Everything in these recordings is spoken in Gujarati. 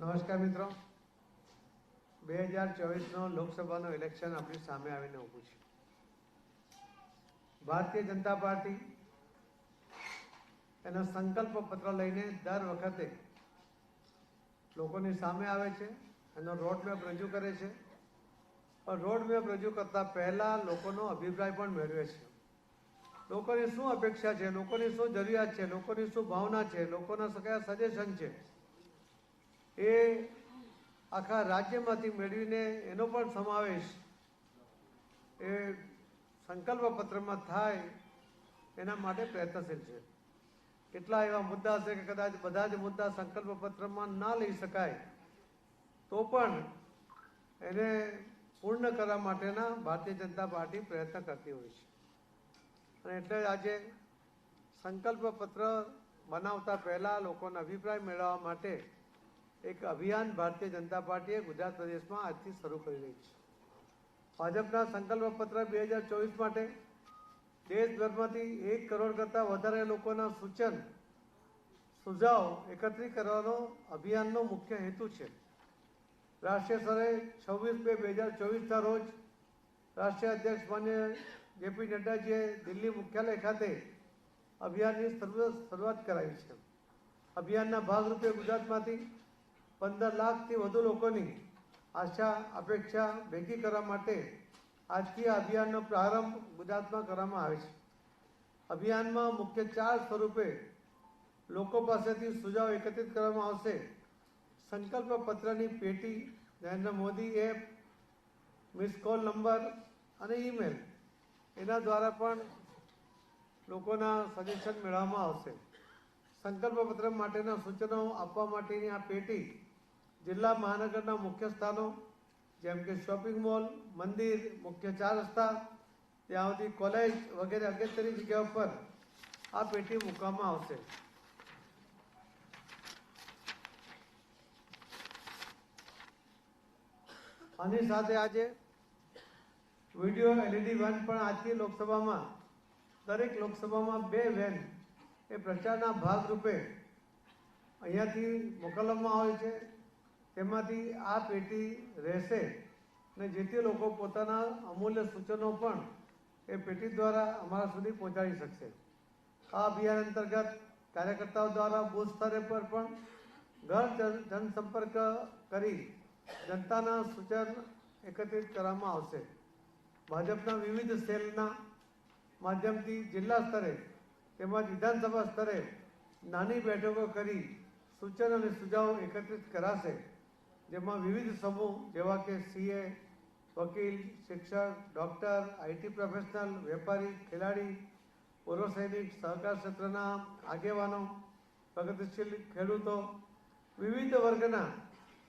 નમસ્કાર મિત્રો. બે હજાર ચોવીસનો લોકસભાનું ઇલેક્શન આપણી સામે આવીને ઊભું છે. ભારતીય જનતા પાર્ટી એનો સંકલ્પ પત્ર લઈને દર વખતે લોકોની સામે આવે છે એનો રોડમેપ રજૂ કરે છે. પણ રોડમેપ રજૂ કરતાં પહેલાં લોકોનો અભિપ્રાય પણ મેળવે છે. લોકોની શું અપેક્ષા છે? લોકોની શું જરૂરિયાત છે? લોકોની શું ભાવના છે? લોકોના કયા સજેશન છે? એ આખા રાજ્યમાંથી મેળવીને એનો પણ સમાવેશ એ સંકલ્પ પત્રમાં થાય એના માટે પ્રયત્નશીલ છે. કેટલા એવા મુદ્દા છે કે કદાચ બધા જ મુદ્દા સંકલ્પ પત્રમાં ના લઈ શકાય, તો પણ એને પૂર્ણ કરવા માટેના ભારતીય જનતા પાર્ટી પ્રયત્ન કરતી હોય છે. અને એટલે આજે સંકલ્પ પત્ર બનાવતા પહેલાં લોકોના અભિપ્રાય મેળવવા માટે એક અભિયાન ભારતીય જનતા પાર્ટીએ ગુજરાત પ્રદેશમાં આજથી શરૂ કરી રહી છે. ભાજપના સંકલ્પ પત્ર બે હજાર ચોવીસ માટે દેશભરમાંથી એક કરોડ કરતાં વધારે લોકોના સૂચન, સુઝાવ એકત્રિત કરવાનો અભિયાનનો મુખ્ય હેતુ છે. રાષ્ટ્રીય સ્તરે છવ્વીસ બે બે હજાર ચોવીસના રોજ રાષ્ટ્રીય અધ્યક્ષ માન્ય જેપી નડ્ડાજીએ દિલ્હી મુખ્યાલય ખાતે અભિયાનની શરૂ- શરૂઆત કરાવી છે. અભિયાનના ભાગરૂપે ગુજરાતમાંથી પંદર લાખથી વધુ લોકોની આશા, અપેક્ષા ભેગી કરવા માટે આજથી અભિયાનનો પ્રારંભ ગુજરાતમાં કરવામાં આવે છે. અભિયાનમાં મુખ્ય ચાર સ્વરૂપે લોકો પાસેથી સુઝાવ એકત્રિત કરવામાં આવશે. સંકલ્પ પત્રની પેટી Narendra Modi app, miss call number અને ઈમેલ એના દ્વારા પણ લોકોના સજેશન મેળવવામાં આવશે. સંકલ્પ પત્ર માટેના સૂચનો આપવા માટેની આ પેટી જિલ્લા મહાનગરના મુખ્ય સ્થાનો, જેમ કે શોપિંગ મોલ મંદિર, મુખ્ય ચાર રસ્તા, ત્યાં સુધી કોલેજ વગેરે અગત્યની જગ્યાઓ પર આ પેટી મૂકવામાં આવશે. આની સાથે આજે વીડિયો એલઈડી વેન પણ આજથી લોકસભામાં, દરેક લોકસભામાં બે વેન એ પ્રચારના ભાગરૂપે અહીંયાથી મોકલવામાં આવે છે. તેમાંથી આ પેટી રહેશે અને જેથી લોકો પોતાના અમૂલ્ય સૂચનો પણ એ પેટી દ્વારા અમારા સુધી પહોંચાડી શકશે. આ અભિયાન અંતર્ગત કાર્યકર્તાઓ દ્વારા બુથ સ્તરે પર પણ ઘર જન- જનસંપર્ક કરી જનતાના સૂચન એકત્રિત કરવામાં આવશે. ભાજપના વિવિધ સેલના માધ્યમથી જિલ્લા સ્તરે તેમજ વિધાનસભા સ્તરે નાની બેઠકો કરી સૂચન અને સુઝાવ એકત્રિત કરાશે. જેમાં વિવિધ સમૂહ, જેવા કે સીએ વકીલ, શિક્ષક, ડૉક્ટર આઈટી પ્રોફેશનલ વેપારી, ખેલાડી, પૂર્વ સૈનિક, સહકાર ક્ષેત્રના આગેવાનો, પ્રગતિશીલ ખેડૂતો, વિવિધ વર્ગના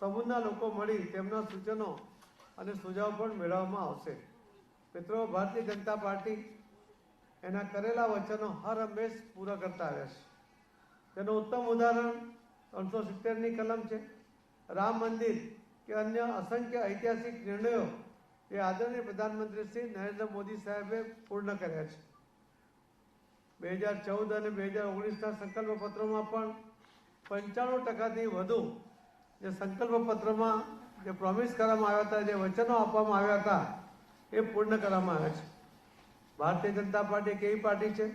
સમૂહના લોકો મળી તેમના સૂચનો અને સુઝાવ પણ મેળવવામાં આવશે. મિત્રો, ભારતીય જનતા પાર્ટી એના કરેલા વચનો હર હંમેશ પૂરા કરતા આવ્યા છે તેનું ઉત્તમ ઉદાહરણ ત્રણસો સિત્તેરની કલમ છે. રામ મંદિર કે અન્ય અસંખ્ય ઐતિહાસિક નિર્ણયો એ આદરણીય પ્રધાનમંત્રી શ્રી નરેન્દ્ર મોદી સાહેબે પૂર્ણ કર્યા છે. બે હજાર ચૌદ અને બે હજાર ઓગણીસના સંકલ્પ પત્રોમાં પણ પંચાણું ટકાથી વધુ જે સંકલ્પ પત્રમાં જે પ્રોમિસ કરવામાં આવ્યા હતા, જે વચનો આપવામાં આવ્યા હતા, એ પૂર્ણ કરવામાં આવ્યા છે. ભારતીય જનતા પાર્ટી એક એવી પાર્ટી છે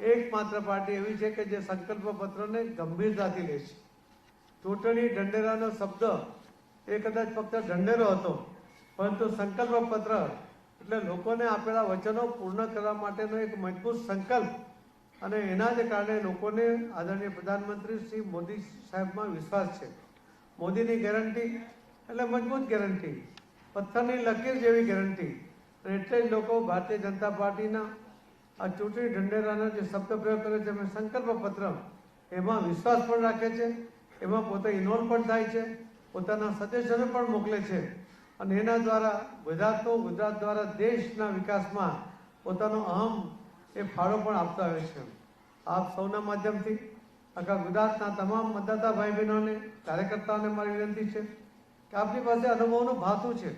એકમાત્ર પાર્ટી એવી છે કે જે સંકલ્પ પત્રને ગંભીરતાથી લે છે. ચૂંટણી ઢંઢેરાનો શબ્દ. એ કદાચ ફક્ત ઢંઢેરો હતો, પરંતુ સંકલ્પ પત્ર એટલે લોકોને આપેલા વચનો પૂર્ણ કરવા માટેનો એક મજબૂત સંકલ્પ. અને એના જ કારણે લોકોને આદરણીય પ્રધાનમંત્રી શ્રી મોદી સાહેબમાં વિશ્વાસ છે. મોદીની ગેરંટી, એટલે મજબૂત ગેરંટી. પથ્થરની લકીર જેવી ગેરંટી. એટલે જ લોકો ભારતીય જનતા પાર્ટીના આ ચૂંટણી ઢંઢેરાના જે શબ્દ પ્રયોગ કરે છે, એમાં સંકલ્પ પત્ર એમાં વિશ્વાસ પણ રાખે છે. એમાં પોતે ઇન્વોલ્વ પણ થાય છે, પોતાના સજેશનો પણ મોકલે છે. અને એના દ્વારા ગુજરાતનો ગુજરાત દ્વારા દેશના વિકાસમાં પોતાનો અહમ એ ફાળો પણ આપતા હોય છે. આપ સૌના માધ્યમથી આખા ગુજરાતના તમામ મતદાતા ભાઈ બહેનોને કાર્યકર્તાઓને મારી વિનંતી છે કે આપની પાસે અનુભવનું ભાતું છે.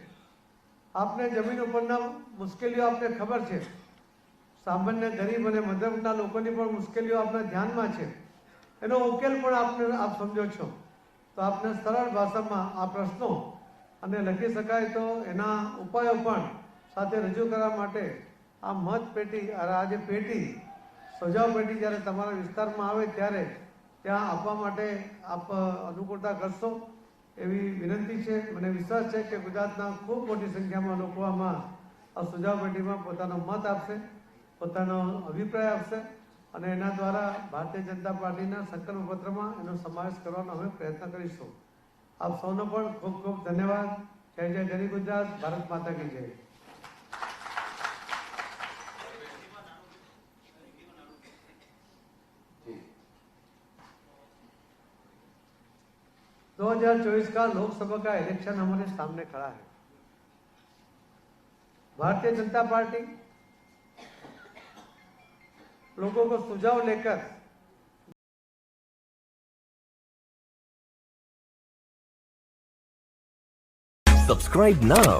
આપને જમીન ઉપરના મુશ્કેલીઓ આપને ખબર છે. સામાન્ય ગરીબ અને મધ્યમના લોકોની પણ મુશ્કેલીઓ આપના ધ્યાનમાં છે. એનો ઉકેલ પણ આપને આપ સમજો છો. તો આપને સરળ ભાષામાં આ પ્રશ્નો અને લખી શકાય તો એના ઉપાયો પણ સાથે રજૂ કરવા માટે આ મત પેટી, આ જે પેટી, સજાવ પેટી જ્યારે તમારા વિસ્તારમાં આવે ત્યારે ત્યાં આપવા માટે આપ અનુકૂળતા કરશો એવી વિનંતી છે. મને વિશ્વાસ છે કે ગુજરાતના ખૂબ મોટી સંખ્યામાં લોકો આમાં આ સુઝાવ પેટીમાં પોતાનો મત આપશે, પોતાનો અભિપ્રાય આપશે. અને એના દ્વારા ભારતીય જનતા પાર્ટીના સંકલ્પ પત્રમાં એનો સમાવેશ કરવાનો અમે પ્રયત્ન કરીશું આપ સૌનો પણ ખૂબ ખૂબ ધન્યવાદ જય જય ગરી ગુજરાત ભારત માતા કી જય दो हजार चौबीस का लोकसभा का इलेक्शन हमारे सामने खड़ा है भारतीय जनता पार्टी लोगों को सुझाव लेकर Subscribe now